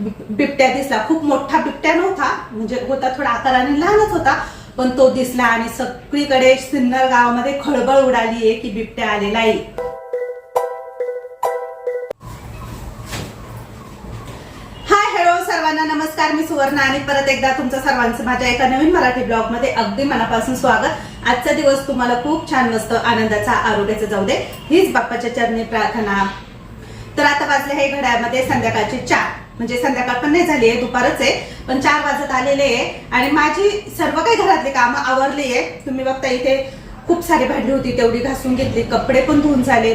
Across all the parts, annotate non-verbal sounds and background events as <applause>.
बिबट्या दिसला. खूप मोठा बिबट्या नव्हता. म्हणजे होता थोडा आकाराने लहानच होता. पण तो दिसला आणि सगळीकडे सिन्नर गावामध्ये खळबळ उडाली आहे की बिबट्या आलेला आहे हाय हॅलो सर्वांना नमस्कार. मी सुवर्ण आणि परत एकदा तुमचं सर्वांचं माझ्या एका नवीन मराठी ब्लॉगमध्ये अगदी मनापासून स्वागत. आजचा दिवस तुम्हाला खूप छान मस्त आनंदाचा आरोग्याचा जाऊ दे. हीच बाप्पाच्या चरणी प्रार्थना. तर आता वाजले हे घड्याळमध्ये संध्याकाळचे चार. म्हणजे संध्याकाळ पण नाही झाली आहे दुपारच आहे पण चार वाजत आलेले आहे. आणि माझी सर्व काही घरातली कामं आवरली आहे. तुम्ही बघता इथे खूप सारी भांडी होती तेवढी घासून घेतली कपडे पण धुवून झाले.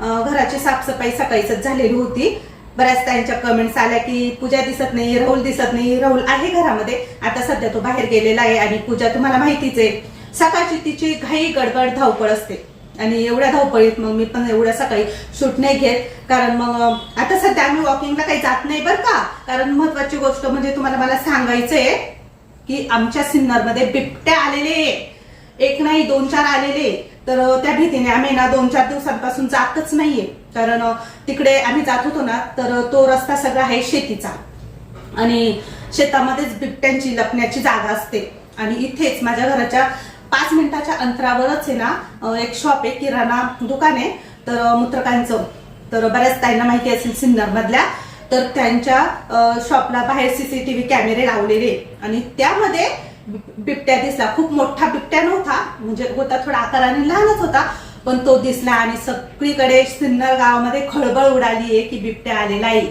घराची साफसफाई सकाळीच झालेली होती. बऱ्याच त्यांच्या कमेंट्स आल्या की पूजा दिसत नाही राहुल दिसत नाही. राहुल आहे घरामध्ये. आता सध्या तो बाहेर गेलेला आहे आणि पूजा तुम्हाला माहितीच आहे. सकाळची तिची घाई गडबड धावपळ असते. आणि एवढ्या धावपळीत मग मी पण एवढ्या सकाळी शूट नाही घेत. कारण मग आता सध्या आम्ही वॉकिंगला काही जात नाही बरं का. कारण महत्वाची गोष्ट म्हणजे तुम्हाला मला सांगायचंय की आमच्या सिन्नरमध्ये बिबट्या आलेले एक नाही दोन चार आलेले तर त्या भीतीने आम्ही ना दोन चार दिवसांपासून जातच नाहीये. कारण तिकडे आम्ही जात होतो ना तर तो रस्ता सगळा आहे शेतीचा. आणि शेतामध्येच बिबट्यांची लपण्याची जागा असते. आणि इथेच माझ्या घराच्या पाच मिनिटाच्या अंतरावरच आहे ना एक शॉप आहे किराणा दुकान आहे. तर मूत्रकांचं. तर बऱ्याच ताईंना माहिती असेल सिन्नर मधल्या तर त्यांच्या शॉपला बाहेर सीसीटीव्ही कॅमेरे लावलेले. आणि त्यामध्ये बिबट्या दिसला. खूप मोठा बिबट्या नव्हता. म्हणजे होता थोडा आकाराने लहानच होता. पण तो दिसला आणि सगळीकडे सिन्नर गावामध्ये खळबळ उडाली आहे की बिबट्या आलेला आहे.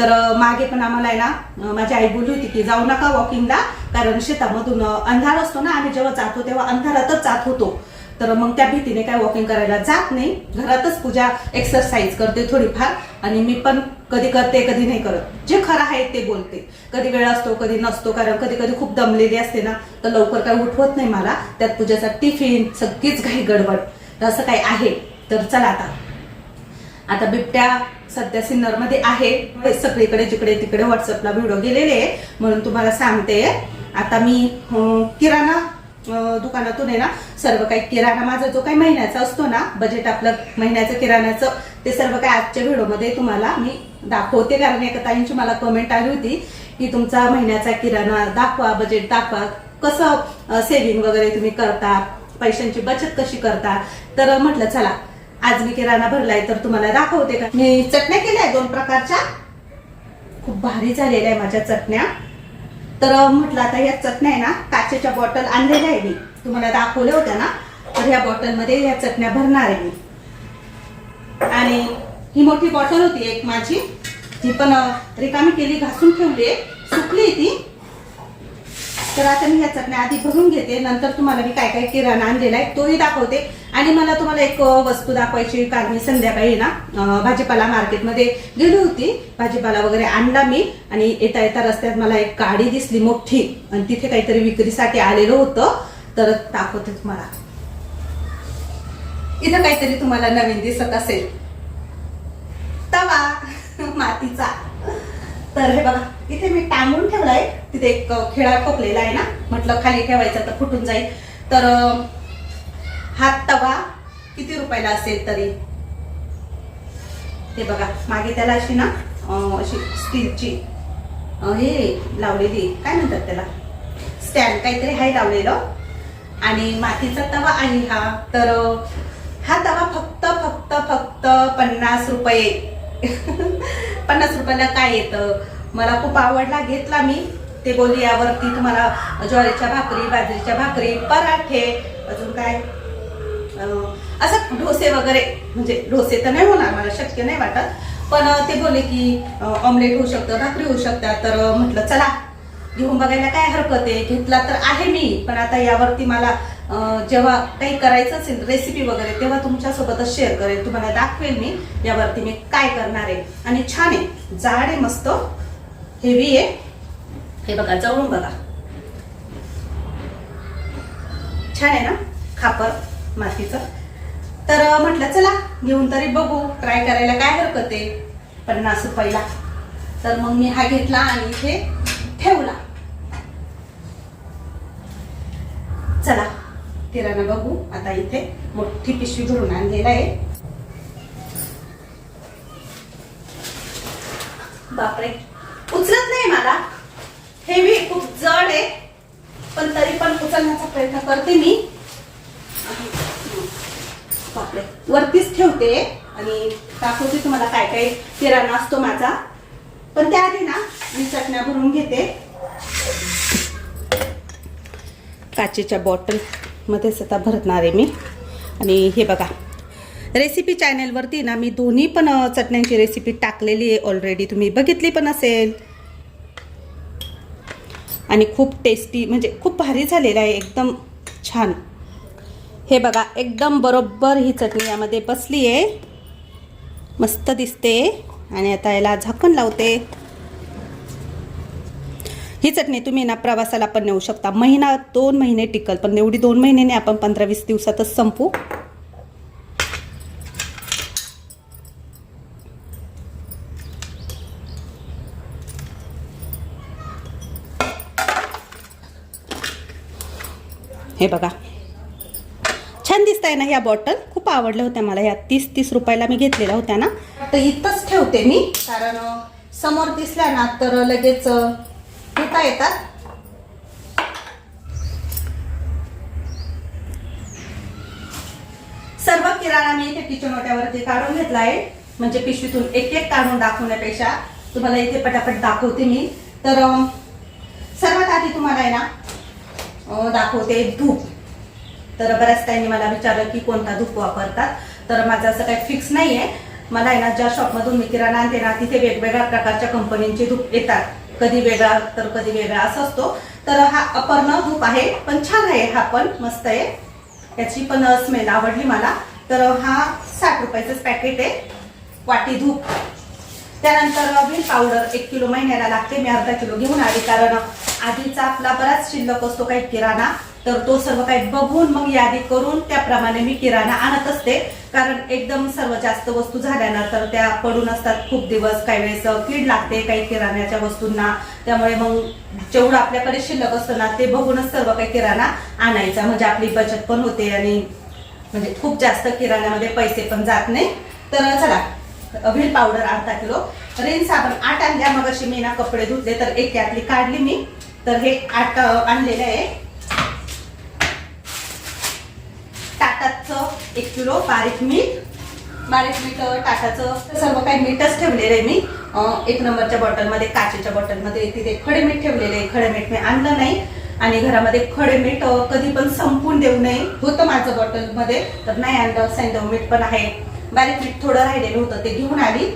तर मागे पण आम्हाला आहे ना माझी आई बोलली होती की जाऊ नका वॉकिंगला कारण शेतामधून अंधार असतो ना आम्ही जेव्हा जातो तेव्हा अंधारातच जात होतो. तर मग त्या भीतीने काय वॉकिंग करायला जात नाही. घरातच पूजा एक्सरसाइज करते थोडीफार आणि मी पण कधी करते कधी नाही करत. जे खरं आहे ते बोलते. कधी वेळ असतो कधी नसतो कारण कधी कधी खूप दमलेली असते ना तर लवकर काय उठवत नाही मला. त्यात पूजेचा टिफिन सगळीच काही गडबड. तर असं काही आहे. तर चला आता. आता बिबट्या सध्या सिन्नरमध्ये आहे. सगळीकडे जिकडे तिकडे व्हॉट्सअपला व्हिडिओ गेलेले आहे म्हणून तुम्हाला सांगते. आता मी किराणा दुकानातून आहे ना सर्व काही किराणा माझा जो काही महिन्याचा असतो ना बजेट आपलं महिन्याचं किराण्याचं ते सर्व काही आजच्या व्हिडिओमध्ये तुम्हाला मी दाखवते. कारण एका ताईंची मला कमेंट आली होती की तुमचा महिन्याचा किराणा दाखवा बजेट दाखवा. कसं सेव्हिंग वगैरे तुम्ही करता पैशांची बचत कशी करता. तर म्हटलं चला आज मी किराणा भरलाय तर तुम्हाला दाखवते का? मी चटण्या केल्या दोन प्रकारच्या. खूप भारी झालेल्या आहे माझ्या चटण्या. तर म्हटलं आता या चटण्या आहे ना काचेच्या बॉटल आणलेल्या आहे मी. तुम्हाला दाखवल्या होत्या ना? तर ह्या बॉटलमध्ये या चटण्या भरणार आहे मी. आणि ही मोठी बॉटल होती एक माझी. ती पण रिकामी केली घासून ठेवली आहे. सुकली ती. तर आता मी ह्या चटण्या आधी भरून घेते नंतर तुम्हाला मी काय काय किराणा आणलेला आहे तोही दाखवते. आणि मला तुम्हाला एक वस्तू दाखवायची काल मी संध्याकाळी ना भाजीपाला मार्केटमध्ये गेली होती. भाजीपाला वगैरे आणला मी आणि येता येता रस्त्यात मला एक गाडी दिसली मोठी आणि तिथे काहीतरी विक्रीसाठी आलेलं होतं. तर दाखवते तुम्हाला. इथं काहीतरी तुम्हाला नवीन दिसत असेल. तवा मातीचा. तर हे बघा इथे मी टांगून ठेवलाय. तिथे एक खेळा खोकलेला आहे ना? म्हटलं खाली ठेवायचा तर फुटून जाईल. तर हा तवा किती रुपयाला असेल तरी? हे बघा मागे त्याला अशी ना अशी स्टीलची हे लावलेली काय म्हणतात त्याला? स्टँड काहीतरी आहे लावलेलं. आणि मातीचा तवा आहे हा. तर हा तवा फक्त फक्त फक्त पन्नास रुपये. <laughs> पन्नास रुपयाला काय येतं? मला खूप आवडला घेतला मी. ते बोलली यावरती तुम्हाला ज्वारीच्या भाकरी बाजरीच्या भाकरी पराठे अजून काय? असं डोसे वगैरे म्हणजे डोसे तर नाही होणार मला शक्य नाही वाटत. पण ते बोलले की ऑमलेट होऊ शकतं भाकरी होऊ शकतात. तर म्हटलं चला. घेऊन बघायला काय हरकत आहे? घेतला तर आहे मी पण आता यावरती मला जेव्हा काही करायचं असेल रेसिपी वगैरे तेव्हा तुमच्यासोबतच शेअर करेल. तुम्हाला दाखवेल मी यावरती मी काय करणार आहे. आणि छान आहे. जाड आहे मस्त. हेवी आहे. हे बघा जवळून बघा. छान आहे ना? खापर मातीचं. तर म्हटलं चला घेऊन तरी बघू. ट्राय करायला काय हरकत आहे? पन्नास रुपयाला. तर मग मी हा घेतला आणि इथे ठेवला. चला. किराणा बघू. आता इथे मोठी पिशवी भरून आणलेला आहे. बापरे. उचलत नाही मला. हेवी खूप जड आहे. पण तरी पण उचलण्याचा प्रयत्न करते मी. बापरे. वरतीच ठेवते आणि दाखवते तुम्हाला काय काय किराणा असतो माझा. पण त्याआधी ना मी चटण्या भरून घेते. काचेच्या बॉटल मध्येच आता भरणार आहे मी. आणि हे बघा रेसिपी चॅनेलवरती ना मी दोन्ही पण चटण्यांची रेसिपी टाकलेली आहे ऑलरेडी तुम्ही बघितली पण असेल. आणि खूप टेस्टी म्हणजे खूप भारी झालेलं आहे एकदम छान. हे बघा एकदम बरोबर ही चटणी यामध्ये बसली आहे. मस्त दिसते. आणि आता याला झाकण लावते. ही चटणी तुम्ही ना प्रवासाला पण नेऊ शकता. महिना दोन महिने टिकल पण एवढी दोन महिन्याने आपण पंधरा वीस दिवसातच संपू. हे बघा. छान दिसत आहे ना ह्या बॉटल? खूप आवडल्या होत्या मला ह्या तीस तीस रुपयाला मी घेतलेल्या होत्या ना. तर इथंच ठेवते मी कारण समोर दिसल्या ना तर लगेच अ, येतात? सर्व किराणा मी इथे किचन ओट्यावरती काढून घेतला आहे. म्हणजे पिशवीतून एक एक काढून दाखवण्यापेक्षा तुम्हाला इथे पटापट दाखवते मी. तर सर्वात आधी तुम्हाला आहे ना दाखवते धूप. तर बऱ्याच त्यांनी मला विचारलं की कोणता धूप वापरतात? तर माझं असं काही फिक्स नाही आहे मला आहे ना ज्या शॉपमधून मी किराणा आणते ना तिथे वेगवेगळ्या प्रकारच्या कंपनींचे धूप येतात. कधी वेगळा तर कधी वेगळा असं असतो. तर हा अपर्णा धूप आहे पण छान आहे हा पण मस्त आहे. याची पण स्मेल आवडली मला. तर हा साठ रुपयाचंच पॅकेट आहे. वाटी धूप. त्यानंतर व्हील पावडर एक किलो महिन्याला लागते. मी अर्धा किलो घेऊन आली. कारण आधीचा आपला बराच शिल्लक असतो काही किराणा. तर तो सर्व काही बघून मग यादी करून त्याप्रमाणे मी किराणा आणत असते. कारण एकदम सर्व जास्त वस्तू झाल्या ना तर त्या पडून असतात खूप दिवस काही वेळेस कीड लागते काही किराण्याच्या वस्तूंना. त्यामुळे मग जेवढं आपल्याकडे शिल्लक असतं ना ते बघूनच सर्व काही किराणा आणायचा. म्हणजे आपली बचत पण होते आणि म्हणजे खूप जास्त किराण्यामध्ये पैसे पण जात नाही. तर चला व्हील पावडर अर्धा किलो. रेन साबण आठ आणल्या मग अशी मी ना कपडे धुतले तर एक यातली काढली मी. तर हे आठ आणलेलं आहे टाटाचं एक किलो बारीक मीठ. बारीक मीठ टाकायचं. सर्व काही मीठच ठेवलेलं आहे मी. एक नंबरच्या बॉटलमध्ये काचेच्या बॉटलमध्ये तिथे खडे मीठ ठेवलेले आहे. खडे मीठ मी आणलं नाही. आणि घरामध्ये खडे मीठ कधी पण संपून देऊ नये. होतं माझं बॉटलमध्ये तर नाही आणलं. सैंदव मीठ पण आहे. बारीक मीठ थोडं राहिलेलं होतं ते घेऊन आली.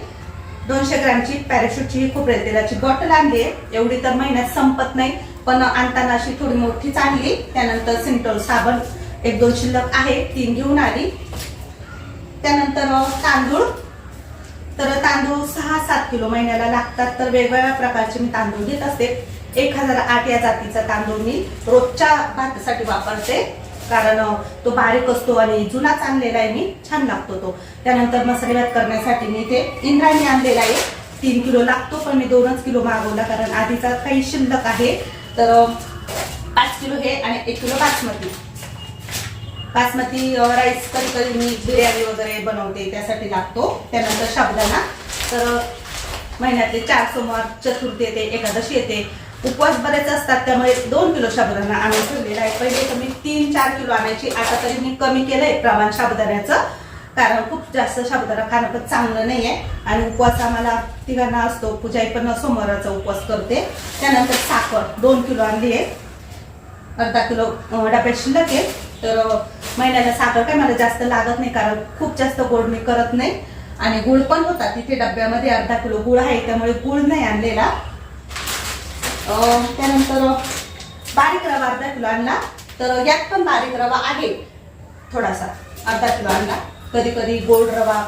दोनशे ग्रॅमची पॅराशूटची ही खोबरेल तेलाची बॉटल आणली आहे. एवढी तर महिन्यात संपत नाही. पण आणताना अशी थोडी मोठीच आणली. त्यानंतर सिंटोल साबण एक दोन शिल्लक आहे तीन घेऊन आली. त्यानंतर तांदूळ. तर तांदूळ सहा सात किलो महिन्याला लागतात तर वेगवेगळ्या प्रकारचे मी तांदूळ घेत असते. एक हजार आठ या जातीचा तांदूळ मी रोजच्या भातासाठी वापरते. कारण तो बारीक असतो आणि जुनाच आणलेला आहे मी छान लागतो तो. त्यानंतर मसाले भात करण्यासाठी मी इथे इंद्रायणी आणलेला आहे. तीन किलो लागतो पण मी दोनच किलो मागवला कारण आधीचा काही शिल्लक आहे. तर पाच किलो हे आणि एक किलो बासमती. बासमती राईस कधी कधी मी बिर्याणी वगैरे बनवते त्यासाठी लागतो. त्यानंतर शाबदाना तर महिन्यातले चार सोमवार चतुर्थी येते एकादशी येते. उपवास बरेच असतात त्यामुळे दोन किलो साबुदाणा आणून ठेवलेला आहे. पहिले तर मी तीन चार किलो आणायची. आता तरी मी कमी केलंय प्रमाण साबुदाण्याचं. कारण खूप जास्त साबुदाणा खाणं पण चांगलं नाही आहे आणि उपवास आम्हाला तिघांना असतो. पूजाई पण सोमवाराचा उपवास करते. त्यानंतर साखर दोन किलो आणली आहे. अर्धा किलो डब्यात शिल्लक आहे. तर महिन्याला साखर काय मला जास्त लागत नाही कारण खूप जास्त गोड मी करत नाही. आणि गुळ पण होता तिथे डब्यामध्ये अर्धा किलो गुळ आहे त्यामुळे गुळ नाही आणलेला. त्यानंतर बारीक रवा अर्धा किलो आणला. तर यात पण बारीक रवा आहे थोडासा अर्धा किलो आणला. कधी कधी गोड रवा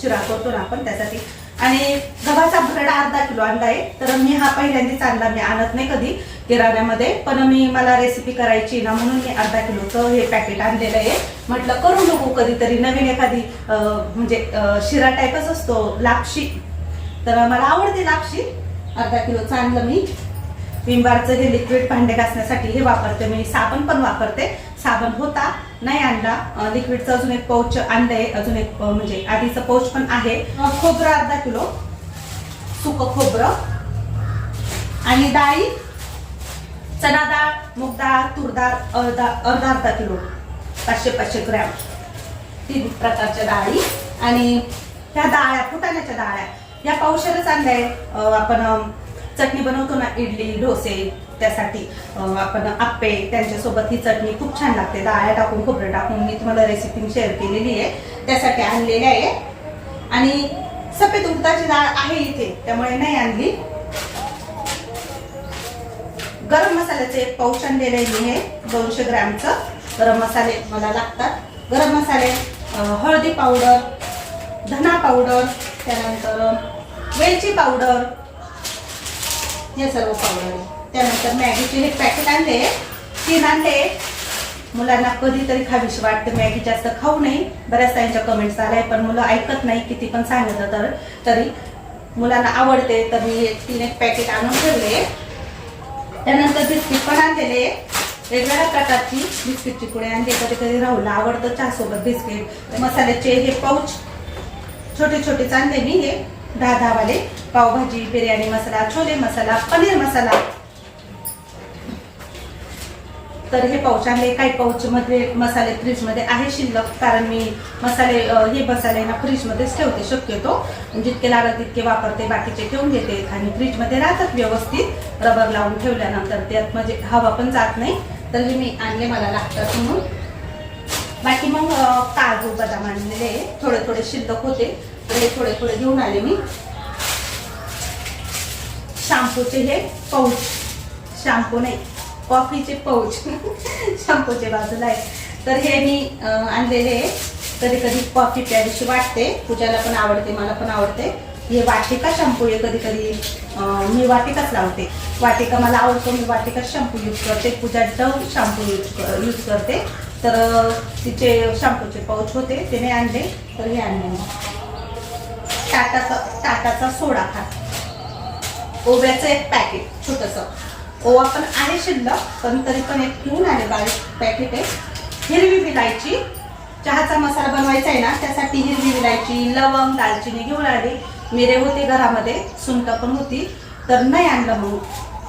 शिरा करतो ना आपण त्यासाठी. आणि गव्हाचा भरडा अर्धा किलो आणला आहे. तर मी हा पहिल्यांदाच आणला मी आणत नाही कधी. किराण्यामध्ये पण मी मला रेसिपी करायची ना म्हणून मी अर्धा किलोचं हे पॅकेट आणलेलं आहे. म्हटलं करू नको कधीतरी नवीन एखादी म्हणजे शिरा टाईपच असतो लापशी. तर मला आवडते लापशी. अर्धा किलोचं आणलं मी. विमबारचं हे लिक्विड भांडे घासण्यासाठी हे वापरते मी. साबण पण वापरते. साबण होता नाही आणला. लिक्विडचं अजून एक पाऊच आणलंय. अजून एक म्हणजे आधीचं पाऊच पण आहे. खोबरं अर्धा किलो. सुकं खोबरं. आणि डाळी. चना डाळ मूग डाळ तूर डाळ अर्धा अर्धा अर्धा किलो. पाचशे पाचशे ग्रॅम. तीन प्रकारच्या डाळी आणि त्या डाळ्या फुटाण्याच्या डाळ्या. या पावशेरच आणल्या आहे. आपण चटणी बनवतो ना इडली डोसे त्यासाठी आपण आप्पे त्यांच्यासोबत ही चटणी खूप छान लागते. डाळ्या टाकून खोबरं टाकून मी तुम्हाला रेसिपी शेअर केलेली आहे. त्यासाठी आणलेली आहे. आणि सफेद उडदाची डाळ आहे इथे त्यामुळे नाही आणली. गरम मसाल्याचे एक पाऊच आणलेलं आहे मी हे दोनशे ग्रॅमचं. गरम मसाले मला लागतात. गरम मसाले हळदी पावडर धना पावडर त्यानंतर वेलची पावडर हे सर्व पावडर. आहे. त्यानंतर मॅगीचे हे पॅकेट आणले तीन आणले मुलांना कधीतरी खावीशी वाटते मॅगी जास्त खाऊ नाही बऱ्याच त्यांच्या कमेंट्स आल्या पण मुलं ऐकत नाही किती पण सांगितलं तर. तरी मुलांना आवडते तर मी तीन एक पॅकेट आणून ठेवले. त्यानंतर बिस्किट पण आणलेले. वेगवेगळ्या प्रकारची बिस्किटची पुढे आणली. कधी कधी राहुलला आवडतं चहासोबत बिस्किट मसाल्याचे हे पाऊच छोटे छोटे आणले मी हे. दहा दहा वाले पावभाजी बिर्याणी मसाला छोले मसाला पनीर मसाला. तर हे पाऊच आहे काही पाऊच मध्ये मसाले फ्रीजमध्ये आहे शिल्लक. कारण मी मसाले हे मसाले ना फ्रीज मध्येच ठेवते शक्यतो. जितके लागत तितके वापरते बाकीचे ठेवून घेते. आणि फ्रीजमध्ये राहतात व्यवस्थित. रबर लावून ठेवल्यानंतर त्यात म्हणजे हवा पण जात नाही. तरी मी आणले मला लागतात म्हणून. बाकी मग काजू बदाम आणलेले. थोडे थोडे शिल्लक होते. तर हे थोडे थोडे घेऊन आले मी. शॅम्पूचे हे पाऊच. शॅम्पू नाही. कॉफीचे पौच शॅम्पूच्या बाजूला आहे. तर हे मी आणलेले कधी कधी कॉफी प्यायची वाटते. पूजाला पण आवडते मला पण आवडते. हे वाटिका शॅम्पू आहे. कधी कधी मी वाटिकाच लावते. वाटिका मला आवडतो मी वाटिका शॅम्पू यूज करते. Pooja Dove shampoo use use करते. तर तिचे शॅम्पूचे पाऊच होते ते नाही आणले. तर हे आणले टाटाचा टाटाचा सोडा खा. ओव्याचं एक पॅकेट छोटंसं. ओवा पण आहे शिल्लक पण तरी पण एक ठेवून आले बारीक पॅकेट आहे हिरवी विलायची. चहाचा मसाला बनवायचा आहे ना त्यासाठी हिरवी विलायची लवंग दालचिनी घेऊन आली. मिरे होते घरामध्ये सुंट पण होती. तर नाही आणलं मग.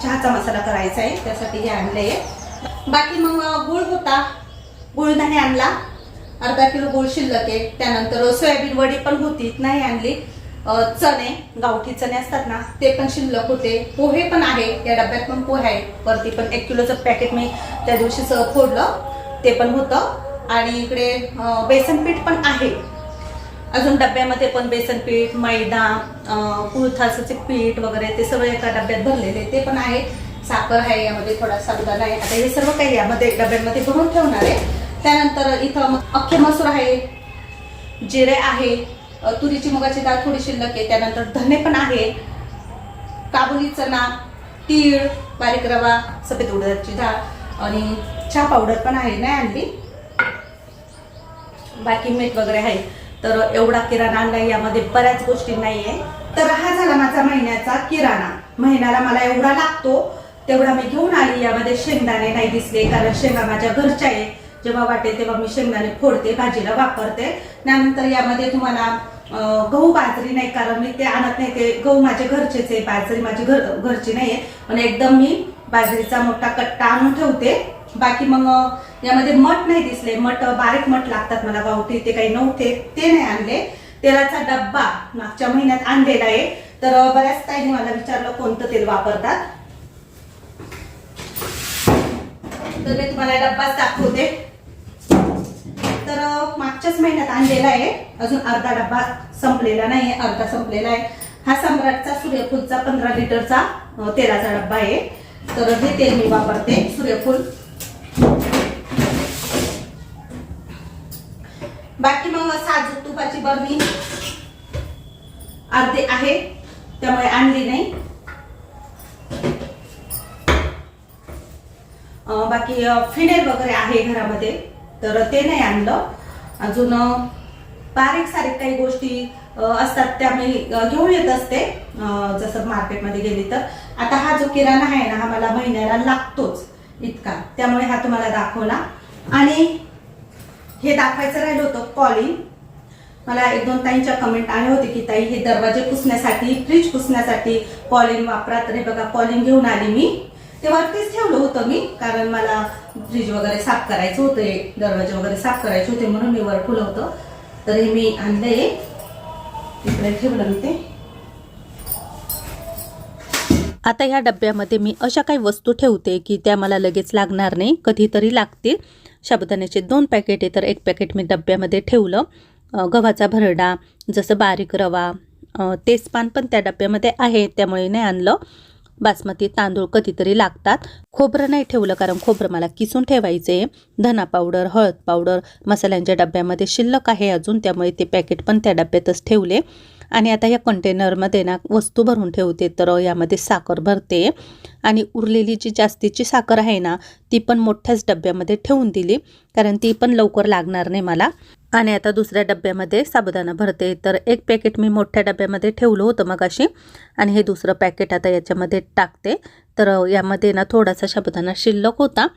चहाचा मसाला करायचा आहे त्यासाठी हे आणलं आहे बाकी मग गुळ होता. गुळ नाही आणला. अर्धा किलो गुळ शिल्लक आहे. त्यानंतर सोयाबीन वडी पण होती नाही आणली. चणे गावठी चणे असतात ना ते पण शिल्लक होते. पोहे पण आहे या डब्यात पण पोहे आहे वरती पण एक किलोचं पॅकेट मी त्या दिवशीच फोडलं ते पण होतं. आणि इकडे बेसनपीठ बेसन पीठ पण आहे. अजून डब्यामध्ये पण बेसन पीठ मैदा अ, कुळथाचं पीठ वगैरे ते सगळं एका डब्यात भरलेले ते पण आहे. साखर आहे यामध्ये थोडा साबुदाणा आहे. आता हे सर्व काही यामध्ये डब्यामध्ये भरून ठेवणार आहे. त्यानंतर इथं मग अख्खे मसूर आहे जिरे आहे तुरीची मुगाची डाळ थोडी शिल्लक आहे त्यानंतर धने पण आहे. काबुली चना तीळ बारीक रवा सफेद उडदाची डाळ आणि चहा पावडर पण आहे नाही आणली? बाकी मीठ वगैरे आहे. तर एवढा किराणा आणला यामध्ये बऱ्याच गोष्टी नाहीये. तर हा झाला माझा महिन्याचा किराणा. महिन्याला मला एवढा लागतो तेवढा मी घेऊन आली यामध्ये शेंगदाणे नाही दिसले कारण शेंगा माझ्या घरच्या आहे जेव्हा वाटेल तेव्हा मी शेंगदाणे फोडते भाजीला वापरते. त्यानंतर यामध्ये तुम्हाला गहू बाजरी नाही कारण मी ते आणत नाही ते गहू माझे घरचेच आहे बाजरी माझी घर घरची नाही आहे पण एकदम मी बाजरीचा मोठा कट्टा आणून ठेवते. बाकी मग यामध्ये मठ नाही दिसले. मठ बारीक मठ लागतात मला गावठी ते काही नव्हते ते नाही आणले. तेलाचा डब्बा मागच्या महिन्यात आणलेला आहे. तर बऱ्याच ताईने मला विचारलं कोणतं तेल वापरतात. तर मी तुम्हाला डब्बाच दाखवते. तर मागच्याच महिन्यात आणलेला आहे. अजून अर्धा डब्बा संपलेला नाही अर्धा संपलेला आहे. हा सम्राटचा सूर्यफूलचा पंधरा लिटरचा तेलाचा डब्बा आहे. तर हे तेल मी वापरते सूर्यफूल. बाकी मग साजूक तुपाची बरणी अर्धे आहे त्यामुळे आणली नाही. बाकी फिनेल वगैरे आहे घरामध्ये. तर ते नाही आणलं. अजून बारीक सारीक काही गोष्टी असतात त्या मी घेऊन येत असते. जसं मार्केटमध्ये गेली तर. आता हा जो किराणा आहे ना हा मला महिन्याला लागतोच इतका. त्यामुळे हा तुम्हाला दाखवला. आणि हे दाखवायचं राहिलं होतं कॉलिंग मला एक दोन ताईंच्या कमेंट आले होते की ताई हे दरवाजे पुसण्यासाठी फ्रीज पुसण्यासाठी कॉलिंग वापरा. तर हे बघा कॉलिंग घेऊन आली मी. ते वरतीच ठेवलं होतं मी कारण मला फ्रीज वगैरे साफ करायचं होतं दरवाजे वगैरे साफ करायचे होते म्हणून मी वर ठेवलं होतं. तर हे मी आणलंय तिकडे ठेवलं मी ते. आता ह्या डब्यामध्ये मी अशा काही वस्तू ठेवते की त्या मला लगेच लागणार नाही कधीतरी लागतील. साबुदाण्याचे दोन पॅकेट आहे तर एक पॅकेट मी डब्यामध्ये ठेवलं. गव्हाचा भरडा जसं बारीक रवा तेजपान पण त्या डब्यामध्ये आहे त्यामुळे नाही आणलं. बासमती तांदूळ कधीतरी लागतात. खोबरं नाही ठेवलं कारण खोबरं मला किसून ठेवायचे. धना पावडर हळद पावडर मसाल्यांच्या डब्यामध्ये शिल्लक आहे अजून त्यामुळे ते पॅकेट पण त्या डब्यातच ठेवले. आणि आता या कंटेनरमध्ये ना वस्तू भरून ठेवते. तर यामध्ये साखर भरते. आणि उरलेली जी जास्तीची साखर आहे ना ती पण मोठ्याच डब्यामध्ये ठेवून दिली. कारण ती पण लवकर लागणार नाही मला. आणि आता दुसऱ्या डब्यामध्ये साबुदाणा भरते. तर एक पॅकेट मी मोठ्या डब्यामध्ये ठेवलं होतं मगाशी. आणि हे दुसरं पॅकेट आता याच्यामध्ये टाकते. तर यामध्ये ना थोडासा साबुदाणा शिल्लक होता.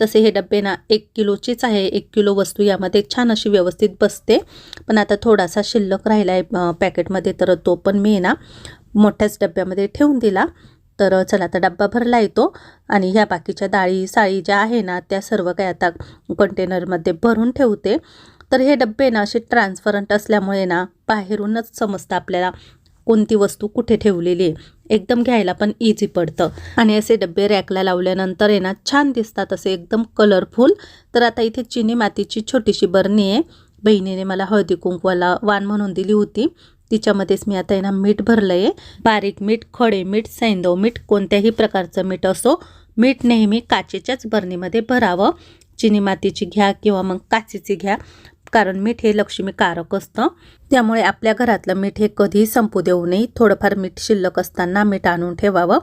तसे हे डबे ना एक किलोचीच आहे एक किलो वस्तू यामध्ये छान अशी व्यवस्थित बसते. पण आता थोडासा शिल्लक राहिला आहे पॅकेटमध्ये तर तो पण मी ना मोठ्याच डब्यामध्ये ठेवून दिला. तर चला आता डब्बा भरला येतो आणि ह्या बाकीच्या डाळी साळी ज्या आहे ना त्या सर्व काही आता कंटेनरमध्ये भरून ठेवते. तर हे डब्बे ना असे ट्रान्सपरंट असल्यामुळे ना बाहेरूनच समजतं आपल्याला कोणती वस्तू कुठे ठेवलेली आहे? एकदम घ्यायला पण इझी पडतं. आणि असे डबे रॅकला लावल्यानंतर आहे ना छान दिसतात असे एकदम कलरफुल तर आता इथे चिनी मातीची छोटीशी बरणी आहे. बहिणीने मला हळदी कुंकवाला वाण म्हणून दिली होती. तिच्यामध्येच मी आता आहे ना मीठ भरलं आहे बारीक मीठ खडे मीठ सैंदव मीठ कोणत्याही प्रकारचं मीठ असो मीठ नेहमी काचेच्याच बरणीमध्ये भरावं. चिनी मातीची घ्या किंवा मग काचेची घ्या. कारण मीठ हे लक्ष्मीकारक असतं. त्यामुळे आपल्या घरातलं मीठ हे कधीही संपू देऊ नये. थोडंफार मीठ शिल्लक असताना मीठ आणून ठेवावं.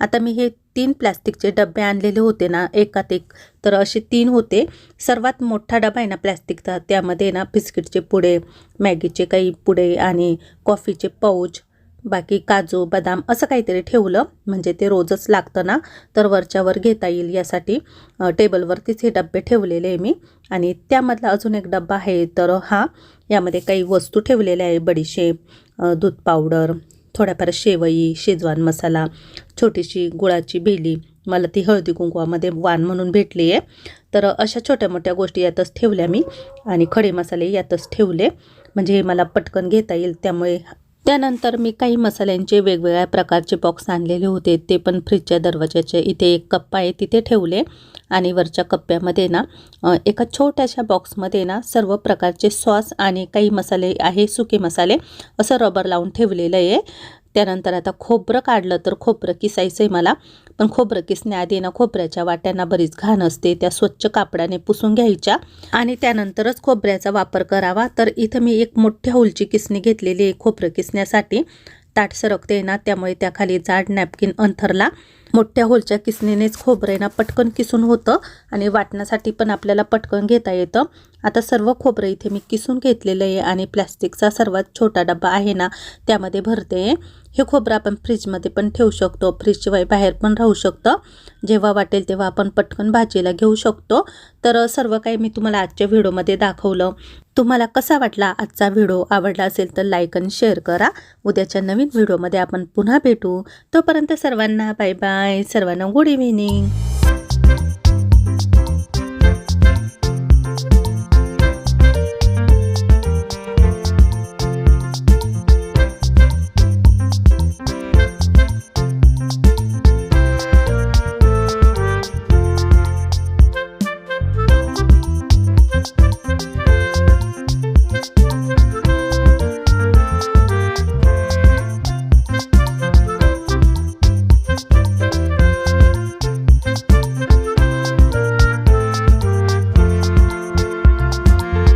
आता मी हे तीन प्लॅस्टिकचे डबे आणलेले होते ना एकात एक. तर असे तीन होते. सर्वात मोठा डबा आहे ना प्लॅस्टिकचा त्यामध्ये ना बिस्किटचे पुडे मॅगीचे काही पुडे आणि कॉफीचे पाऊच बाकी काजू बदाम असं काहीतरी ठेवलं. म्हणजे ते रोजच लागतं ना तर वरच्यावर घेता येईल यासाठी टेबलवरतीच हे डबे ठेवलेले आहे मी. आणि त्यामधला अजून एक डब्बा आहे तर हा यामध्ये काही वस्तू ठेवलेल्या आहे. बडीशेप दूध पावडर थोड्याफार शेवई शेजवान मसाला छोटीशी गुळाची भेली. मला ती हळदी कुंकवामध्ये वाण म्हणून भेटली आहे. तर अशा छोट्या मोठ्या गोष्टी यातच ठेवल्या मी. आणि खडे मसाले यातच ठेवले. म्हणजे हे मला पटकन घेता येईल त्यामुळे त्यानंतर मी काही मसाल्यांचे वेगवेगळ्या प्रकारचे बॉक्स आणलेले होते. ते पण फ्रीजच्या दरवाजाचे इथे एक कप्पा आहे तिथे ठेवले. आणि वरच्या कप्प्यामध्ये ना एका छोट्याशा बॉक्समध्ये ना सर्व प्रकारचे सॉस आणि काही मसाले आहे सुके मसाले असं रबर लावून ठेवलेलं आहे. त्यानंतर आता खोबरं काढलं तर खोबरं किसायचं आहे मला. पण खोबरं किसण्या आधी ना खोबऱ्याच्या वाट्यांना बरीच घाण असते त्या स्वच्छ कापडाने पुसून घ्यायच्या. आणि त्यानंतरच खोबऱ्याचा वापर करावा. तर इथं मी एक मोठ्या होलची किसणी घेतलेली आहे खोबरं किसण्यासाठी. ताट सरकते ना त्यामुळे त्याखाली जाड नॅपकिन अंथरला. मोठ्या होलच्या किसणीनेच खोबरं आहे ना पटकन किसून होतं आणि वाटण्यासाठी पण आपल्याला पटकन घेता येतं. आता सर्व खोबरं इथे मी किसून घेतलेलं आहे आणि प्लॅस्टिकचा सर्वात छोटा डबा आहे ना त्यामध्ये भरते. हे खोबरं आपण फ्रीजमध्ये पण ठेवू शकतो. फ्रीजशिवाय बाहेर पण राहू शकतं. जेव्हा वाटेल तेव्हा आपण पटकन भाजीला घेऊ शकतो. तर सर्व काही मी तुम्हाला आजच्या व्हिडिओमध्ये दाखवलं. तुम्हाला कसा वाटला आजचा व्हिडिओ? आवडला असेल तर लाईक आणि शेअर करा. उद्याच्या नवीन व्हिडिओमध्ये आपण पुन्हा भेटू. तोपर्यंत सर्वांना बाय बाय. सर्वांना गुड इव्हिनिंग.